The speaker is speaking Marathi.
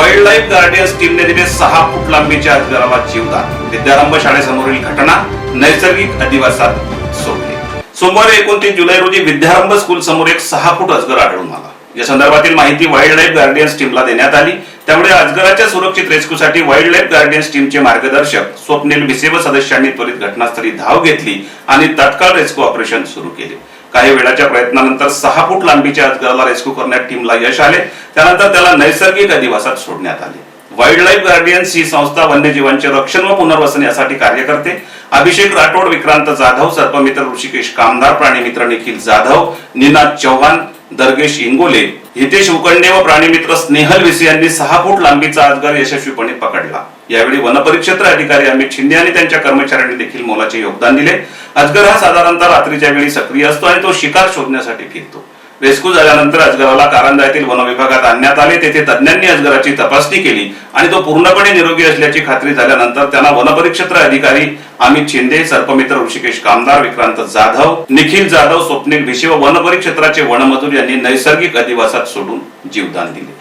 वाईल्ड लाईफ गार्डियन्स टीमने दिले सहा फूट लांबीच्या अजगराला जीवदान. विद्यारंभ शाळेसमोरील घटना नैसर्गिक अधिवासात सोडले. सोमवारी एकोणतीस जुलै रोजी विद्यारंभ स्कूल समोर एक सहा फूट अजगर आढळून आला. या संदर्भातील माहिती वाईल्ड लाईफ गार्डियन्स टीमला देण्यात आली. त्यामुळे अजगराच्या सुरक्षित रेस्क्यूसाठी वाईल्ड लाईफ गार्डियन्स टीमचे मार्गदर्शक स्वप्नील भिसे व सदस्यांनी त्वरित घटनास्थळी धाव घेतली आणि तात्काळ रेस्क्यू ऑपरेशन सुरू केले. काही वेळाच्या प्रयत्नानंतर सहा फूट लांबीच्या अजगराला रेस्क्यू करण्यात टीमला यश आले. त्यानंतर त्याला नैसर्गिक अधिवासात सोडण्यात आले. वाईल्ड लाईफ गार्डियन्स ही संस्था वन्यजीवांचे रक्षण व पुनर्वसन यासाठी कार्य करते. अभिषेक राठोड विक्रांत जाधव सर्पमित्र ऋषिकेश कामदार प्राणीमित्र निखिल जाधव निनाद चव्हाण दर्गेश इंगोले हितेश उकंडे व प्राणीमित्र स्नेहल विसे यांनी सहा फूट लांबीचा अजगर यशस्वीपणे पकडला. यावेळी वनपरिक्षेत्र अधिकारी अमित शिंदे आणि त्यांच्या कर्मचाऱ्यांनी देखील मोलाचे योगदान दिले. अजगर हा साधारणतः रात्रीच्या वेळी सक्रिय असतो आणि तो शिकार शोधण्यासाठी फिरतो. रेस्क्यू झाल्यानंतर अजगराला कारंजा येथील वन विभाग आणण्यात आले तेथे तज्ज्ञांनी अजगराची तपासणी केली आणि तो पूर्णपणे निरोगी असल्याची खात्री झाल्यानंतर त्यांना वनपरिक्षेत्र अधिकारी अमित शिंदे सर्पमित्र ऋषिकेश कामदार विक्रांत जाधव निखिल जाधव स्वप्निल भिशे व वनपरिक्षेत्राचे वनमजूर यांनी नैसर्गिक अधिवासात सोडून जीवदान दिले.